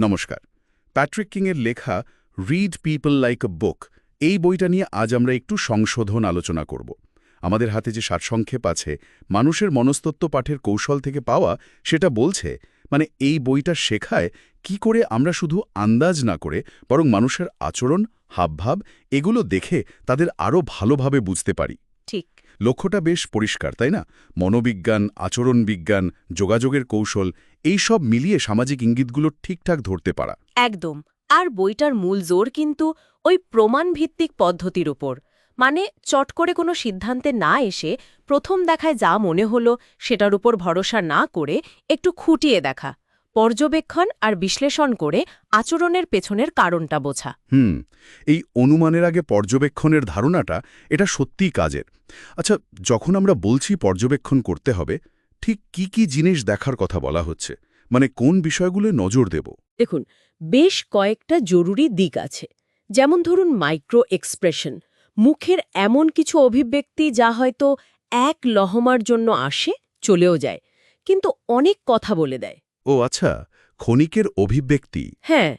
নমস্কার। প্যাট্রিক কিংয়ের লেখা read people like a book এই বইটা নিয়ে আজ আমরা একটু সংশোধন আলোচনা করব। আমাদের হাতে যে সারসংক্ষেপ আছে মানুষের মনস্তত্ত্ব পাঠের কৌশল থেকে পাওয়া সেটা বলছে মানে এই বইটা শেখায় কি করে আমরা শুধু আন্দাজ না করে বরং মানুষের আচরণ হাবভাব এগুলো দেখে তাদের আরও ভালোভাবে বুঝতে পারি। ঠিক। লক্ষ্যটা বেশ পরিষ্কার তাই না? মনোবিজ্ঞান আচরণ বিজ্ঞান যোগাযোগের কৌশল এই সব মিলিয়ে সামাজিক ইঙ্গিতগুলো ঠিকঠাক ধরতে পারা। একদম। আর বইটার মূল জোর কিন্তু ওই প্রমাণভিত্তিক পদ্ধতির উপর। মানে চট করে কোনো সিদ্ধান্তে না এসে প্রথম দেখায় যা মনে হলো সেটার উপর ভরসা না করে একটু খুঁটিয়ে দেখা পর্যবেক্ষণ আর বিশ্লেষণ করে আচরণের পেছনের কারণটা বোঝা। হুম এই অনুমানের আগে পর্যবেক্ষণের ধারণাটা এটা সত্যিই কাজের। আচ্ছা যখন আমরা বলছি পর্যবেক্ষণ করতে হবে ঠিক কি কি জিনিস দেখার কথা বলা হচ্ছে? মানে কোন বিষয়গুলো নজর দেব? দেখুন বেশ কয়েকটা জরুরি দিক আছে। যেমন ধরুন মাইক্রো এক্সপ্রেশন। মুখের এমন কিছু অভিব্যক্তি যা হয়তো এক লহমার জন্য আসে চলেও যায় কিন্তু অনেক কথা বলে দেয়। ও আচ্ছা ক্ষণিকের অভিব্যক্তি। হ্যাঁ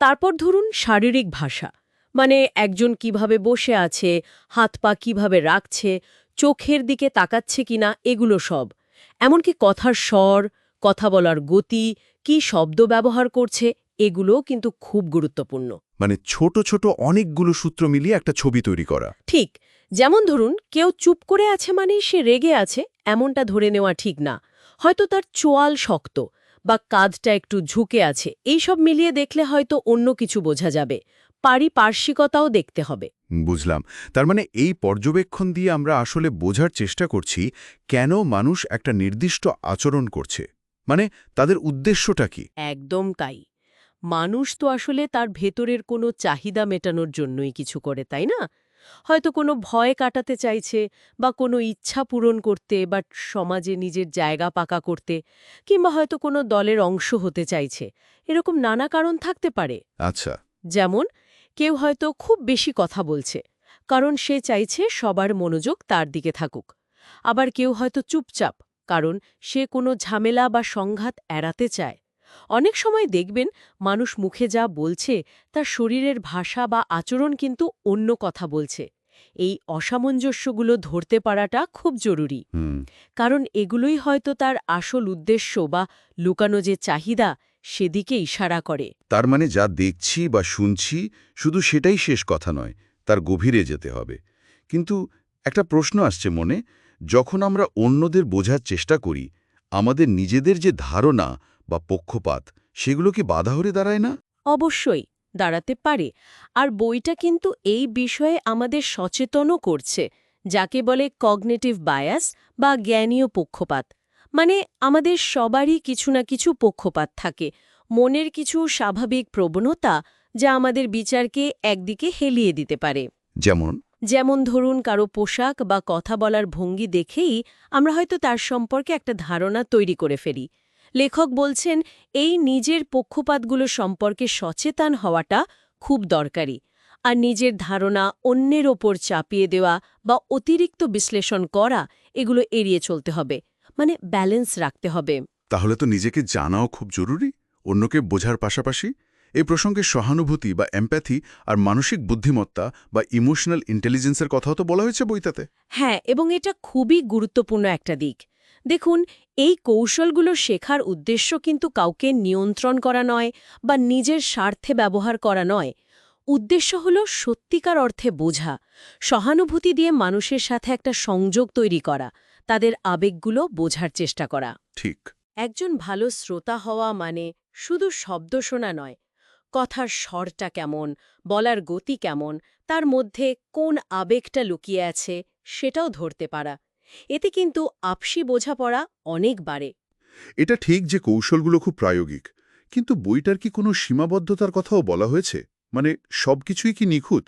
তারপর ধরুন শারীরিক ভাষা। মানে একজন কীভাবে বসে আছে হাত পা কীভাবে রাখছে চোখের দিকে তাকাচ্ছে কিনা এগুলো সব। এমনকি কথার স্বর কথা বলার গতি কি শব্দ ব্যবহার করছে এগুলোও কিন্তু খুব গুরুত্বপূর্ণ। মানে ছোট ছোট অনেকগুলো সূত্র মিলিয়ে একটা ছবি তৈরি করা। ঠিক যেমন ধরুন কেউ চুপ করে আছে মানেই সে রেগে আছে এমনটা ধরে নেওয়া ঠিক না। হয়তো তার চোয়াল শক্ত বা কাঁধটা একটু ঝুঁকে আছে এই সব মিলিয়ে দেখলে হয়তো অন্য কিছু বোঝা যাবে। পারিপার্শ্বিকতাও দেখতে হবে। বুঝলাম। তার মানে এই পর্যবেক্ষণ দিয়ে আমরা আসলে বোঝার চেষ্টা করছি কেন মানুষ একটা নির্দিষ্ট আচরণ করছে। মানে তাদের উদ্দেশ্যটা কি? একদম তাই। মানুষ তো আসলে তার ভেতরের কোনো চাহিদা মেটানোর জন্যই কিছু করে তাই না? হয়তো কোনো ভয় কাটাতে চাইছে বা কোনো ইচ্ছা পূরণ করতে বা সমাজে নিজের জায়গা পাকা করতে কিংবা হয়তো কোনো দলের অংশ হতে চাইছে। এরকম নানা কারণ থাকতে পারে। আচ্ছা। যেমন কেউ হয়তো খুব বেশি কথা বলছে কারণ সে চাইছে সবার মনোযোগ তার দিকে থাকুক। আবার কেউ হয়তো চুপচাপ কারণ সে কোনো ঝামেলা বা সংঘাত এড়াতে চায়। অনেক সময় দেখবেন মানুষ মুখে যা বলছে তার শরীরের ভাষা বা আচরণ কিন্তু অন্য কথা বলছে। এই অসামঞ্জস্যগুলো ধরতে পারাটা খুব জরুরি। কারণ এগুলোই হয়তো তার আসল উদ্দেশ্য বা লুকানো যে চাহিদা সেদিকে ইশারা করে। তার মানে যা দেখছি বা শুনছি শুধু সেটাই শেষ কথা নয় তার গভীরে যেতে হবে। কিন্তু একটা প্রশ্ন আসছে মনে যখন আমরা অন্যদের বোঝার চেষ্টা করি আমাদের নিজেদের যে ধারণা বা পক্ষপাত সেগুলো কি বাধা হয়ে দাঁড়ায় না? অবশ্যই দাঁড়াতে পারে। আর বইটা কিন্তু এই বিষয়ে আমাদের সচেতনও করছে যাকে বলে কগনেটিভ বায়াস বা জ্ঞানীয় পক্ষপাত। মানে আমাদের সবারই কিছু না কিছু পক্ষপাত থাকে। মনের কিছু স্বাভাবিক প্রবণতা যা আমাদের বিচারকে একদিকে হেলিয়ে দিতে পারে। যেমন? যেমন ধরুন কারও পোশাক বা কথা বলার ভঙ্গি দেখেই আমরা হয়তো তার সম্পর্কে একটা ধারণা তৈরি করে ফেলি। লেখক বলছেন এই নিজের পক্ষপাতগুলো সম্পর্কে সচেতন হওয়াটা খুব দরকারি। আর নিজের ধারণা অন্যের ওপর চাপিয়ে দেওয়া বা অতিরিক্ত বিশ্লেষণ করা এগুলো এড়িয়ে চলতে হবে। মানে ব্যালেন্স রাখতে হবে। তাহলে তো নিজেকে জানাও খুব জরুরি অন্যকে বোঝার পাশাপাশি। এই প্রসঙ্গে সহানুভূতি বা এম্প্যাথি আর মানসিক বুদ্ধিমত্তা বা ইমোশনাল ইন্টেলিজেন্সের কথাও তো বলা হয়েছে বইটাতে। হ্যাঁ এবং এটা খুবই গুরুত্বপূর্ণ একটা দিক। দেখুন এই কৌশলগুলো শেখার উদ্দেশ্য কিন্তু কাউকে নিয়ন্ত্রণ করা নয় বা নিজের স্বার্থে ব্যবহার করা নয়। উদ্দেশ্য হল সত্যিকার অর্থে বোঝা সহানুভূতি দিয়ে মানুষের সাথে একটা সংযোগ তৈরি করা। তাদের আবেগগুলো বোঝার চেষ্টা করা। ঠিক। একজন ভালো শ্রোতা হওয়া মানে শুধু শব্দ শোনা নয় কথার স্বরটা কেমন বলার গতি কেমন তার মধ্যে কোন আবেগটা লুকিয়ে আছে সেটাও ধরতে পারা। এতে কিন্তু আপসি বোঝাপড়া অনেক বাড়ে। এটা ঠিক যে কৌশলগুলো খুব প্রায়োগিক কিন্তু বইটার কি কোনো সীমাবদ্ধতার কথাও বলা হয়েছে? মানে সবকিছুই কি নিখুঁত?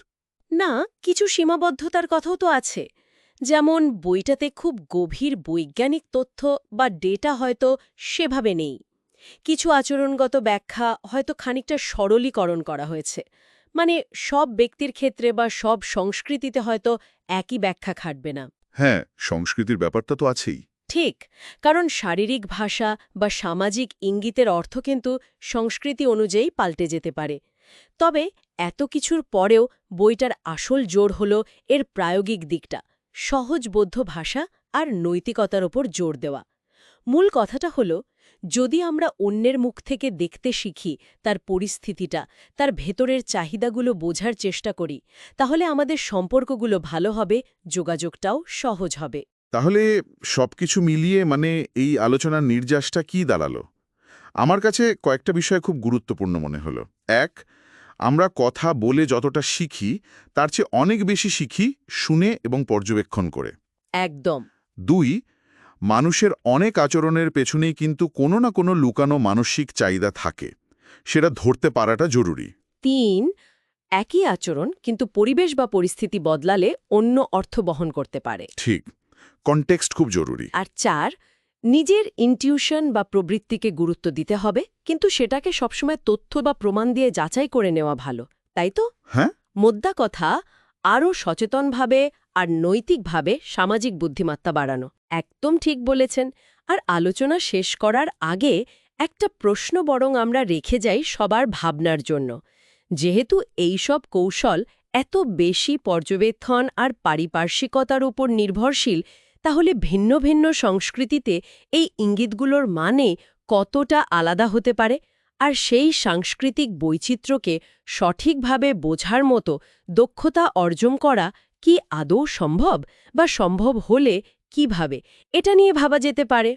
না কিছু সীমাবদ্ধতার কথাও তো আছে। যেমন বইটাতে খুব গভীর বৈজ্ঞানিক তথ্য বা ডেটা হয়তো সেভাবে নেই। কিছু আচরণগত ব্যাখ্যা হয়তো খানিকটা সরলীকরণ করা হয়েছে। মানে সব ব্যক্তির ক্ষেত্রে বা সব সংস্কৃতিতে হয়তো একই ব্যাখ্যা খাটবে না। হ্যাঁ সংস্কৃতির ব্যাপারটা তো আছেই। ঠিক কারণ শারীরিক ভাষা বা সামাজিক ইঙ্গিতের অর্থ কিন্তু সংস্কৃতি অনুযায়ী পাল্টে যেতে পারে। তবে এত কিছুর পরেও বইটার আসল জোর হল এর প্রায়োগিক দিকটা। সহজবোধ্য ভাষা আর নৈতিকতার ওপর জোর দেওয়া। মূল কথাটা হল, যদি আমরা অন্যের মুখ থেকে দেখতে শিখি তার পরিস্থিতিটা, তার ভেতরের চাহিদাগুলো বোঝার চেষ্টা করি, তাহলে আমাদের সম্পর্কগুলো ভালো হবে, যোগাযোগটাও সহজ হবে। তাহলে সবকিছু মিলিয়ে মানে এই আলোচনার নির্যাসটা কি দাঁড়াল? আমার কাছে কয়েকটা বিষয় খুব গুরুত্বপূর্ণ মনে হলো। এক আমরা কথা বলে যতটা শিখি তার চেয়ে অনেক বেশি শিখি শুনে এবং পর্যবেক্ষণ করে। একদম। দুই মানুষের অনেক আচরণের পেছনেই কিন্তু কোনো না কোনো লুকানো মানসিক চাহিদা থাকে। সেটা ধরতে পারাটা জরুরি। তিন একই আচরণ কিন্তু পরিবেশ বা পরিস্থিতি বদলালে অন্য অর্থ বহন করতে পারে। ঠিক। কনটেক্সট খুব জরুরি। আর চার নিজের ইনটিউশন বা প্রবৃত্তিকে গুরুত্ব দিতে হবে কিন্তু সেটাকে সবসময় তথ্য বা প্রমাণ দিয়ে যাচাই করে নেওয়া ভালো তাই তো? হ্যাঁ। মোদ্দা কথা আরও সচেতনভাবে আর নৈতিকভাবে সামাজিক বুদ্ধিমত্তা বাড়ানো। একদম ঠিক বলেছেন। আর আলোচনা শেষ করার আগে একটা প্রশ্ন বরং আমরা রেখে যাই সবার ভাবনার জন্য। যেহেতু এইসব কৌশল এত বেশি পর্যবেক্ষণ আর পারিপার্শ্বিকতার উপর নির্ভরশীল তাহলে ভিন্ন ভিন্ন সংস্কৃতিতে এই ইঙ্গিতগুলোর মানে কতটা আলাদা হতে পারে? আর সেই সাংস্কৃতিক বৈচিত্র্যকে সঠিকভাবে বোঝার মতো দক্ষতা অর্জন করা কি আদৌ সম্ভব বা সম্ভব হলে কীভাবে? এটা নিয়ে ভাবা যেতে পারে।